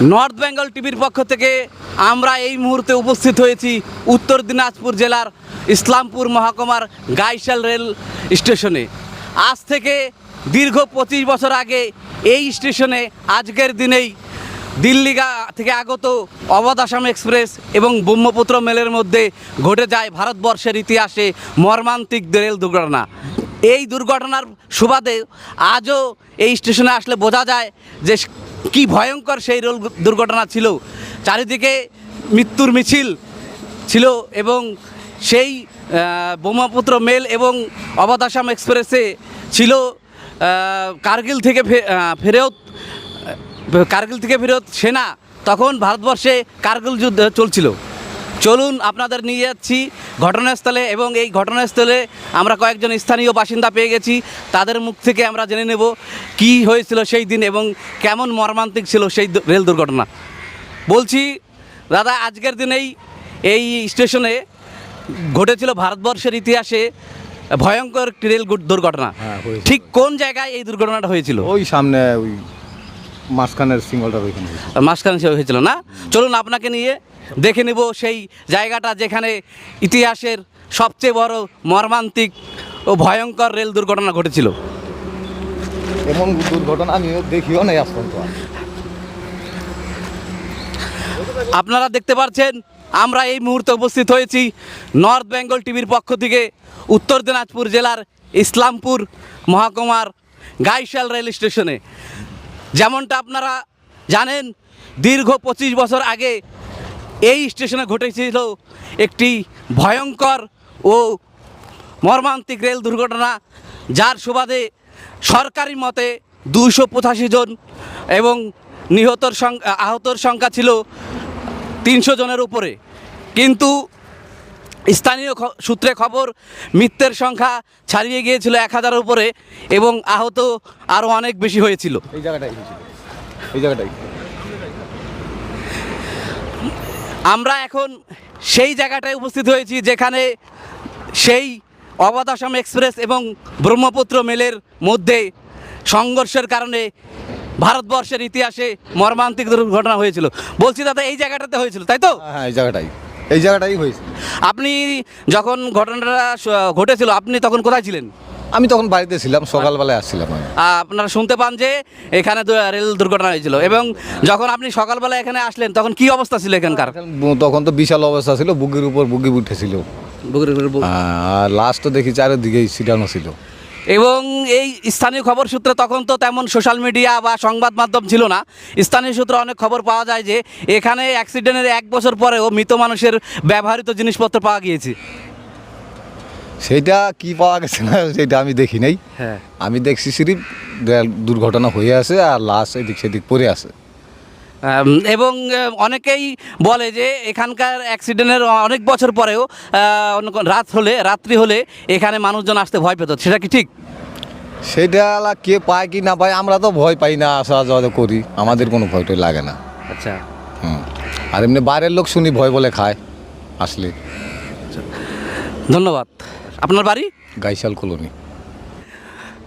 North Bengal টিভির পক্ষ থেকে আমরা এই মুহূর্তে উপস্থিত হয়েছি উত্তর দিনাজপুর জেলার ইসলামপুর মহকুমার গাইশাল রেল স্টেশনে। আজ থেকে দীর্ঘ পঁচিশ বছর আগে এই স্টেশনে আজকের দিনেই দিল্লিগা থেকে আগত অবধ আসাম এক্সপ্রেস এবং ব্রহ্মপুত্র মেলের মধ্যে ঘটে যায় ভারতবর্ষের ইতিহাসে মর্মান্তিক রেল দুর্ঘটনা। এই দুর্ঘটনার সুবাদে আজও এই স্টেশনে আসলে বোঝা যায় যে কি ভয়ঙ্কর সেই রেল দুর্ঘটনা ছিল। চারিদিকে মৃত্যুর মিছিল ছিল এবং সেই ব্রহ্মপুত্র মেল এবং অবধ আসাম এক্সপ্রেসে ছিল কার্গিল থেকে ফেরত কার্গিল থেকে ফেরত সেনা। তখন ভারতবর্ষে কার্গিল যুদ্ধ চলছিল। চলুন আপনাদের নিয়ে যাচ্ছি ঘটনাস্থলে এবং এই ঘটনাস্থলে আমরা কয়েকজন স্থানীয় বাসিন্দা পেয়ে গেছি। তাদের মুখ থেকে আমরা জেনে নেব কি হয়েছিল সেই দিন এবং কেমন মর্মান্তিক ছিল সেই রেল দুর্ঘটনা। বলছি দাদা আজকের দিনেই এই স্টেশনে ঘটেছিল ভারতবর্ষের ইতিহাসে ভয়ঙ্কর একটি রেল দুর্ঘটনা। হ্যাঁ, ঠিক কোন জায়গায় এই দুর্ঘটনাটা হয়েছিল? ওই সামনে ওই মাঝখানের সিঙ্গলটার ওইখানে। মাঝখানে সে হয়েছিল না চলুন আপনাকে নিয়ে দেখে নেব সেই জায়গাটা যেখানে ইতিহাসের সবচেয়ে বড় মর্মান্তিক ও ভয়ঙ্কর রেল দুর্ঘটনা ঘটেছিল এমন দুর্ঘটনা আমিও দেখিও নাই আর। আপনারা দেখতে পাচ্ছেন আমরা এই মুহূর্তে উপস্থিত হয়েছি নর্থ বেঙ্গল টিভির পক্ষ থেকে উত্তর দিনাজপুর জেলার ইসলামপুর মহকুমার গাইশাল রেল স্টেশনে যেমনটা আপনারা জানেন, দীর্ঘ পঁচিশ বছর আগে এই স্টেশনে ঘটেছিল একটি ভয়ঙ্কর ও মর্মান্তিক রেল দুর্ঘটনা, যার সুবাদে সরকারি মতে দুশো পঁচাশি জন এবং নিহতর সংখ্যা, আহতর সংখ্যা ছিল তিনশো জনের উপরে। কিন্তু স্থানীয় সূত্রে খবর মৃত্যুর সংখ্যা ছাড়িয়ে গিয়েছিল এক হাজারের উপরে এবং আহত আরও অনেক বেশি হয়েছিল। এই জায়গাটাই। এই জায়গাটাই। আমরা এখন সেই জায়গাটায় উপস্থিত হয়েছি যেখানে সেই অবধ আসাম এক্সপ্রেস এবং ব্রহ্মপুত্র মেলের মধ্যে সংঘর্ষের কারণে ভারতবর্ষের ইতিহাসে মর্মান্তিক দুর্ঘটনা হয়েছিল। বলছি দাদা এই জায়গাটাতে হয়েছিল তাই তো? হ্যাঁ হ্যাঁ এই জায়গাটাই। এই জায়গাটাই হয়েছে। আপনি যখন ঘটনাটা ঘটেছিল আপনি তখন কোথায় ছিলেন? আমি তখন বাড়িতে ছিলাম সকালবেলায় আসছিলাম আমি। আপনারা শুনতে পান যে এখানে রেল দুর্ঘটনা হয়েছিল এবং যখন আপনি সকালবেলা এখানে আসলেন তখন কি অবস্থা ছিল এখানকার? তখন তো বিশাল অবস্থা ছিল বুকের উপর বুকি উঠেছিল। আর লাস্ট তো দেখি চারিদিকেই ছিটানো ছিল। এবং এই স্থানীয় খবর সূত্রে তখন তো তেমন সোশ্যাল মিডিয়া বা সংবাদ মাধ্যম ছিল না। স্থানীয় সূত্রে অনেক খবর পাওয়া যায় যে এখানে অ্যাক্সিডেন্টের এক বছর পরেও মৃত মানুষের ব্যবহৃত জিনিসপত্র পাওয়া গিয়েছে। সেইটা কি পাওয়া গেছে না সেটা আমি দেখি নাই। হ্যাঁ। আমি দেখছি সিরিপ দুর্ঘটনা হয়ে আছে আর লাশ এদিক সেদিক পড়ে আছে। এবং অনেকেই বলে যে এখানকার অ্যাক্সিডেন্টের অনেক বছর পরেও রাত হলে রাত্রি হলে এখানে মানুষজন আসতে ভয় পেত। সেটা কি ঠিক? সেটা কে পায় কি না পায় আমরা তো ভয় পাই না আসা যাওয়া করি। আমাদের কোনো ভয়টই লাগে না। আচ্ছা। হুম। আর এমনি বাইরের লোক শুনি ভয় বলে খায় আসলে। ধন্যবাদ। আপনার বাড়ি? গাইশাল কলোনি।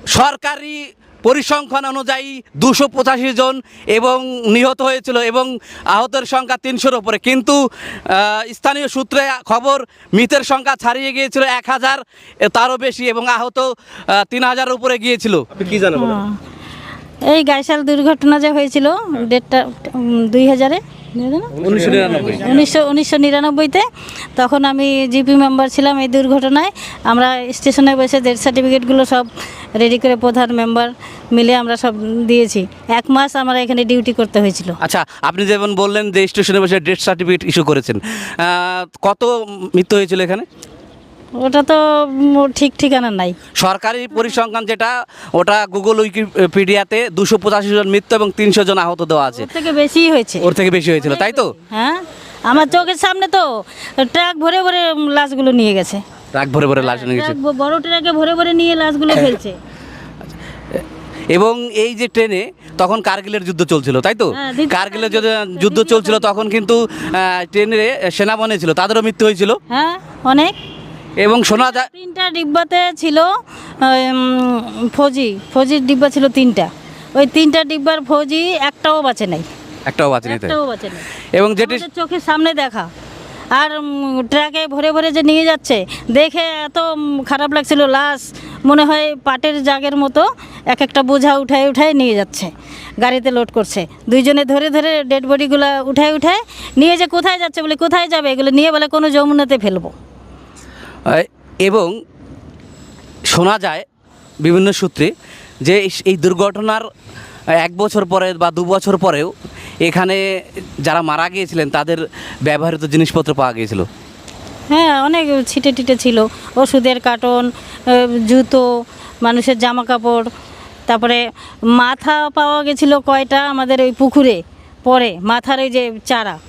সরকারি পরিসংখ্যান অনুযায়ী দুশো পঁচাশি জন এবং নিহত হয়েছিল এবং আহতের সংখ্যা তিনশোর ওপরে। কিন্তু স্থানীয় সূত্রে খবর মৃতের সংখ্যা ছাড়িয়ে গিয়েছিল এক হাজার তারও বেশি এবং আহত তিন হাজার উপরে গিয়েছিল। কি জানো এই গাইশাল দুর্ঘটনা যে হয়েছিল ডেটটা দুই হাজারে উনিশশো উনিশশো নিরানব্বইতে তখন আমি জিপি মেম্বার ছিলাম এই দুর্ঘটনায়। আমরা স্টেশনে বসে ডেথ সার্টিফিকেটগুলো সব রেডি করে প্রধান মেম্বার মিলে আমরা সব দিয়েছি। এক মাস আমরা এখানে ডিউটি করতে হয়েছিল। আচ্ছা আপনি যেমন বললেন যে স্টেশনে বসে ডেথ সার্টিফিকেট ইস্যু করেছেন কত মৃত্যু হয়েছিল এখানে? ওটা তো ঠিক ঠিকানা নাই। সরকারি পরিসংখ্যান যেটা ওটা গুগল উইকিপিডিয়াতে দুশো পঁচাশি জন মৃত্যু এবং তিনশো জন আহত দেওয়া আছে। থেকে বেশি হয়েছে। ওর থেকে বেশি হয়েছিল তাই তো? হ্যাঁ আমার চোখের সামনে তো ট্রাক ভরে ভরে লাশগুলো নিয়ে গেছে। ট্রাক ভরে ভরে লাশ নিয়ে গেছে। ট্রাক বড় ট্রাকে ভরে ভরে নিয়ে লাশগুলো ফেলছে। এবং এই যে ট্রেনে তখন কার্গিলের যুদ্ধ চলছিল তাই তো? হ্যাঁ, কার্গিলের যুদ্ধ চলছিল। তখন কিন্তু ট্রেনে সেনাবাহিনী ছিল তাদেরও মৃত্যু হয়েছিল? হ্যাঁ অনেক। এবং শোনা যায় তিনটা ডিব্বাতে ছিল ফৌজি ফৌজির ডিব্বা ছিল তিনটা। ওই তিনটা ডিব্বার ফৌজি একটাও বাঁচে নাই। একটাও বাঁচে তাই। একটাও বাঁচেনি এবং যেটি চোখের সামনে দেখা। আর ট্রাকে ভরে ভরে যে নিয়ে যাচ্ছে দেখে এত খারাপ লাগছিল। লাশ মনে হয় পাটের জাগের মতো এক একটা বোঝা উঠায় উঠায় নিয়ে যাচ্ছে। গাড়িতে লোড করছে। দুইজনে ধরে ধরে ডেড বডিগুলো উঠায় উঠায় নিয়ে যে কোথায় যাচ্ছে বলে কোথায় যাবে এগুলো নিয়ে বলে কোনো যমুনাতে ফেলব। এবং শোনা যায় বিভিন্ন সূত্রে যে এই- দুর্ঘটনার এক বছর পরে বা দু বছর পরেও এখানে যারা মারা গিয়েছিলেন তাদের ব্যবহৃত জিনিসপত্র পাওয়া গিয়েছিল। হ্যাঁ অনেক ছিটে টিটে ছিল। ওষুধের কার্টন জুতো মানুষের জামা কাপড় তারপরে মাথা পাওয়া গেছিল কয়টা আমাদের ওই পুকুরে পরে মাথার ওই যে চারা।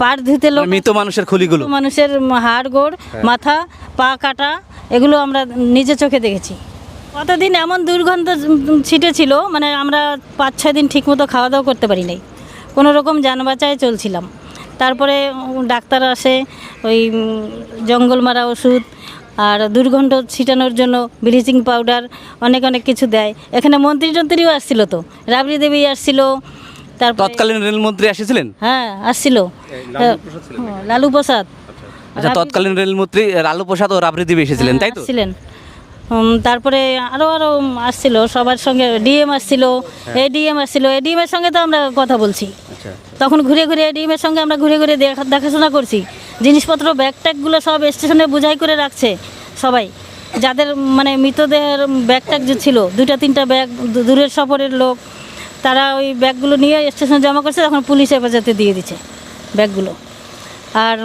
পাট ধুতে লোক মৃত মানুষের খুলিগুলো। মানুষের হাড় গোড় মাথা পা কাটা এগুলো আমরা নিজে চোখে দেখেছি। কতদিন এমন দুর্গন্ধ ছিল মানে আমরা পাঁচ ছয় দিন ঠিকমতো খাওয়া দাওয়া করতে পারি নাই। কোনো রকম যান বাঁচায় চলছিলাম। তারপরে ডাক্তার আসে ওই জঙ্গল মারা ওষুধ আর দুর্গন্ধ ছিটানোর জন্য ব্লিচিং পাউডার অনেক অনেক কিছু দেয়। এখানে মন্ত্রী টন্ত্রীও আসছিল তো। রাবড়ি দেবী আসছিল তারপর তৎকালীন রেলমন্ত্রী এসেছিলেন হ্যাঁ আসছিল। হ্যাঁ, লালু প্রসাদ। আচ্ছা তৎকালীন রেলমন্ত্রী লালু প্রসাদ ও রাবড়ি দেবী এসেছিলেন তাই তো? ছিলেন তারপরে আরও আরও আসছিল সবার সঙ্গে ডিএম আসছিল এডিএম আসছিল এডিএম এর সঙ্গে তো আমরা কথা বলছি। তখন ঘুরে ঘুরে এডিএম এর সঙ্গে আমরা ঘুরে ঘুরে দেখা দেখাশোনা করছি। জিনিসপত্র ব্যাগ ট্যাগগুলো সব স্টেশনে বোঝাই করে রাখছে সবাই। যাদের মানে মৃতদেহের ব্যাগ ট্যাগ যে ছিল দুটা তিনটা ব্যাগ দূরের সফরের লোক তারা ওই ব্যাগগুলো নিয়ে স্টেশনে জমা করছে, তখন পুলিশ হেফাজতে দিয়ে দিচ্ছে ব্যাগগুলো। আর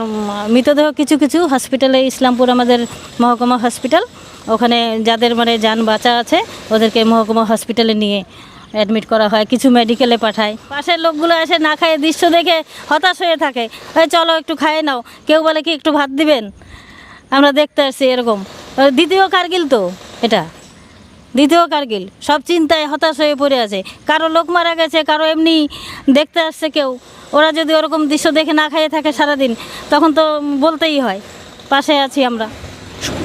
মৃতদেহ কিছু কিছু হসপিটালে ইসলামপুর আমাদের মহকুমা হসপিটাল ওখানে যাদের মানে যান বাঁচা আছে, ওদেরকে মহকুমা হসপিটালে নিয়ে অ্যাডমিট করা হয়, কিছু মেডিকেলে পাঠায়। পাশের লোকগুলো এসে না খায় দৃশ্য দেখে হতাশ হয়ে থাকে। ওই চলো একটু খাইয়ে নাও, কেউ বলে কি একটু ভাত দিবেন? আমরা দেখতে আসছি এরকম। দ্বিতীয় কার্গিল তো, এটা। দ্বিতীয় কার্গিল। সব চিন্তায় হতাশ হয়ে পড়ে আছে। কারও লোক মারা গেছে, কারও এমনি দেখতে আসছে কেউ। ওরা যদি ওরকম দৃশ্য দেখে না খাইয়ে থাকে সারাদিন, তখন তো বলতেই হয়, পাশে আছি আমরা।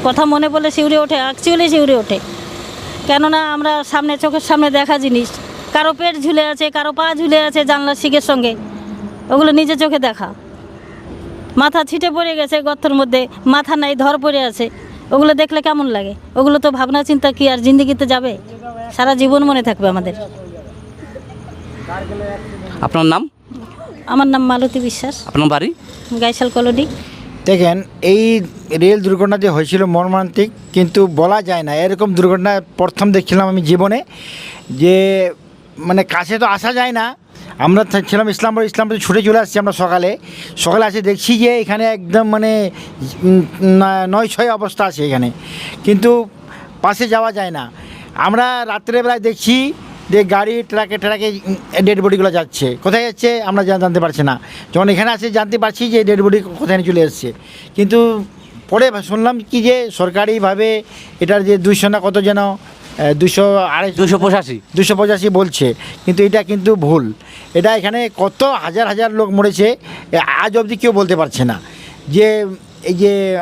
কথা মনে পড়লে শিউরে ওঠে অ্যাকচুয়ালি শিউরে ওঠে। কেননা আমরা সামনে, চোখের সামনে দেখা জিনিস। কারও পেট ঝুলে আছে, কারও পা ঝুলে আছে জানলার শিখের সঙ্গে। ওগুলো নিজে চোখে দেখা। মাথা ছিটে পড়ে গেছে গর্তর মধ্যে, মাথা নাই, ধর পড়ে আছে। ওগুলো দেখলে কেমন লাগে? ওগুলো তো ভাবনা চিন্তা কি আর জিন্দিগিতে যাবে? সারা জীবন মনে থাকবে আমাদের। আপনার নাম? আমার নাম মালতী বিশ্বাস। আপনার বাড়ি? গাইশাল কলোনি। দেখেন এই রেল দুর্ঘটনা যে হয়েছিল মর্মান্তিক কিন্তু বলা যায় না। এরকম দুর্ঘটনা প্রথম দেখছিলাম আমি জীবনে যে মানে কাছে তো আসা যায় না আমরা ছিলাম ইসলামপুর ইসলামপুর ছুটে চলে আসছি আমরা সকালে। সকালে আসে দেখছি যে এখানে একদম মানে নয় ছয় অবস্থা আছে এখানে। কিন্তু পাশে যাওয়া যায় না। আমরা রাত্রেবেলায় দেখছি যে গাড়ি, ট্রাকে ট্রাকে ডেড বডিগুলো যাচ্ছে। কোথায় যাচ্ছে আমরা জানতে পারছি না। যখন এখানে আসে জানতে পারছি যে ডেড বডি কোথায় চলে এসছে। কিন্তু পরে শুনলাম কি যে সরকারিভাবে এটার যে দুইশো না কত যেন দুশো আড়াই দুশো পঁচাশি। দুশো পঁচাশি বলছে কিন্তু এটা কিন্তু ভুল। এটা এখানে কত হাজার হাজার লোক মরেছে আজ অবধি কেউ বলতে পারছে না। যে এই যে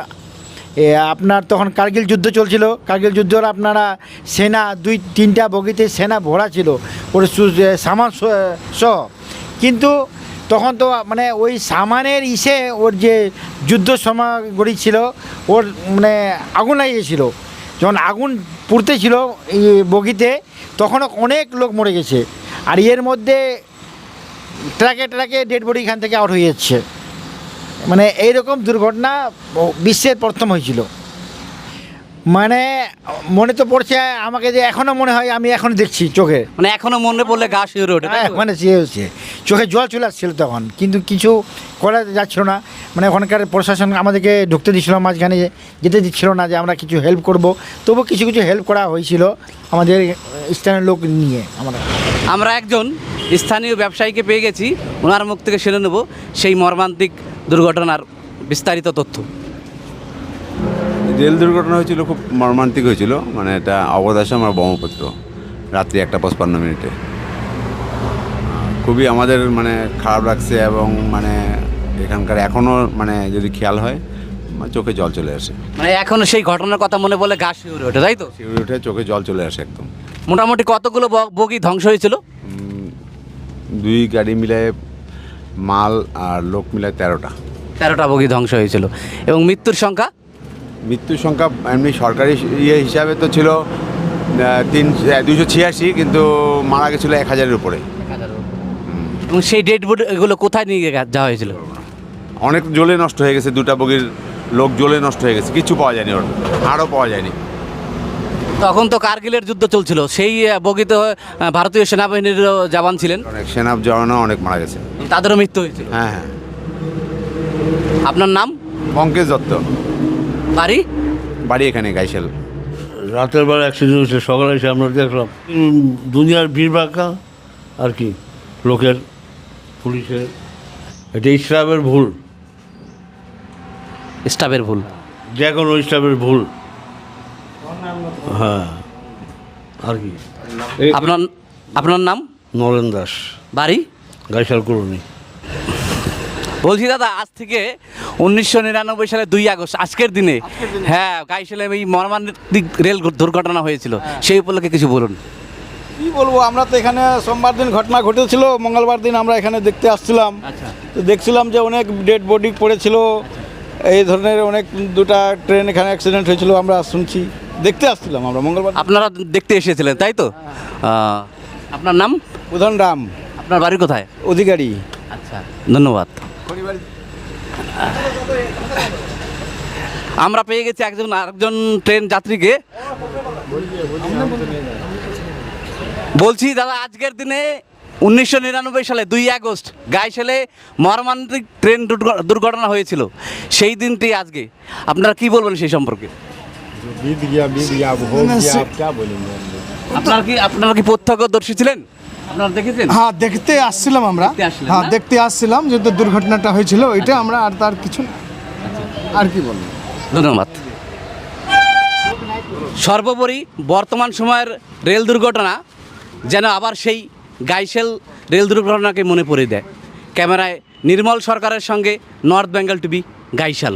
আপনার তখন কার্গিল যুদ্ধ চলছিল। কার্গিল যুদ্ধর আপনারা সেনা দুই তিনটা বগিতে সেনা ভরা ছিল। ওর সু- সামান সহ। কিন্তু তখন তো মানে ওই সামানের ইসে ওর যে যুদ্ধ সামগ্রী ছিল ওর মানে আগুন লাগিয়েছিল। যখন আগুন পুড়তেছিল বগিতে তখন অনেক লোক মরে গেছে। আর এর মধ্যে ট্রাকে ট্রাকে ডেড বডি এখান থেকে আউট হয়ে যাচ্ছে। মানে এইরকম দুর্ঘটনা বিশ্বের প্রথম হয়েছিল। মানে মনে তো পড়ছে আমাকে যে এখনও মনে হয় আমি এখন দেখছি চোখে। মানে এখনও মনে পড়লে গা শিউরে ওঠে হ্যাঁ, মানে হচ্ছে চোখে জল চলে আসছিল তখন কিন্তু কিছু করা যাচ্ছিল না। মানে ওখানকার প্রশাসন আমাদেরকে ঢুকতে দিচ্ছিল মাঝখানে যেতে দিচ্ছিল না যে আমরা কিছু হেল্প করব। তবু কিছু কিছু হেল্প করা হয়েছিল আমাদের স্থানীয় লোক নিয়ে আমরা। আমরা একজন স্থানীয় ব্যবসায়ীকে পেয়ে গেছি ওনার মুখ থেকে শুনে নেব সেই মর্মান্তিক দুর্ঘটনার বিস্তারিত তথ্য। রেল দুর্ঘটনা হয়েছিল খুব মর্মান্তিক হয়েছিল। মানে এটা অবদাসম আর ব্রহ্মপুত্র রাত্রি একটা পঁচপান্ন মিনিটে। খুবই আমাদের মানে খারাপ লাগছে এবং মানে এখানকার এখনও মানে যদি খেয়াল হয় চোখে জল চলে আসে। মানে এখনও সেই ঘটনার কথা মনে পড়লে গা শিউরে ওঠে তাই তো? শিউরে উঠে চোখে জল চলে আসে একদম। মোটামুটি কতগুলো বগি ধ্বংস হয়েছিল? দুই গাড়ি মিলায় মাল আর লোক মিলায় তেরোটা। তেরোটা বগি ধ্বংস হয়েছিল। এবং মৃত্যুর সংখ্যা? মৃত্যুর সংখ্যা এমনি সরকারি ইয়ে হিসাবে তো ছিল তিন দুশো ছিয়াশি কিন্তু মারা গেছিল এক হাজারের উপরে। এবং সেই ডেড এগুলো কোথায় নিয়ে যাওয়া হয়েছিল? অনেক জ্বলে নষ্ট হয়ে গেছে দুটা বগির লোক জ্বলে নষ্ট হয়ে গেছে কিছু পাওয়া যায়নি ওর আরও পাওয়া যায়নি। তখন তো কার্গিলের যুদ্ধ চলছিল সেই বগিতে ভারতীয় সেনাবাহিনীর জওয়ান ছিলেন। অনেক সেনা জওয়ানও অনেক মারা গেছে। তাদেরও মৃত্যু হয়েছিল? হ্যাঁ হ্যাঁ। আপনার নাম? পঙ্কেশ দত্ত। বাড়ি? বাড়ি এখানে গাইশেল রাতের বেলা অ্যাক্সিডেন্ট হয়েছে সকালে এসে আমরা দেখলাম দুনিয়ার ভিড় বাঁকা আর কি লোকের পুলিশের। এটা স্টাফের ভুল। স্টাফের ভুল। যে কোনো স্টাফের ভুল। হ্যাঁ আর কি। এই আপনার আপনার নাম? নরেন দাস। বাড়ি? গাইশাল কলোনি। বলছি দাদা আজ থেকে উনিশশো নিরানব্বই সালে দুই আগস্ট আজকের দিনে। হ্যাঁ গাইশালে এই মর্মান্তিক রেল দুর্ঘটনা হয়েছিল। সেই উপলক্ষে কিছু বলুন। কি বলব আমরা তো এখানে সোমবার দিন ঘটনা ঘটেছিল মঙ্গলবার দিন আমরা এখানে দেখতে আসছিলাম। আচ্ছা। তো দেখছিলাম যে অনেক ডেড বডি পড়েছিল এই ধরনের অনেক দুটা ট্রেন এখানে অ্যাক্সিডেন্ট হয়েছিল আমরা শুনছি। দেখতে আসছিলাম আমরা মঙ্গলবার আপনারা দেখতে এসেছিলেন তাই তো? আপনার নাম? প্রধান রাম। আপনার বাড়ি কোথায়? অধিকারী। আচ্ছা ধন্যবাদ। আমরা পেয়ে গেছি একজন আরেকজন ট্রেন যাত্রীকে। বলছি দাদা আজকের দিনে উনিশশো নিরানব্বই সালে দুই আগস্ট গাইশালে মর্মান্তিক ট্রেন দুর্ঘ- দুর্ঘটনা হয়েছিল। সেই দিনটি আজকে। আপনারা কি বলবেন সেই সম্পর্কে? আপনারা কি আপনারা কি প্রত্যক্ষদর্শী ছিলেন? হ্যাঁ দেখতে আসছিলাম আমরা। হ্যাঁ দেখতে আসছিলাম যেহেতু দুর্ঘটনাটা হয়েছিল ওইটা আমরা আর তার কিছু আর কি বলব? ধন্যবাদ। সর্বোপরি বর্তমান সময়ের রেল দুর্ঘটনা যেন আবার সেই গাইশেল রেল দুর্ঘটনাকে মনে পড়ে দেয়। ক্যামেরায় নির্মল সরকারের সঙ্গে নর্থ বেঙ্গল টিভি গাইশাল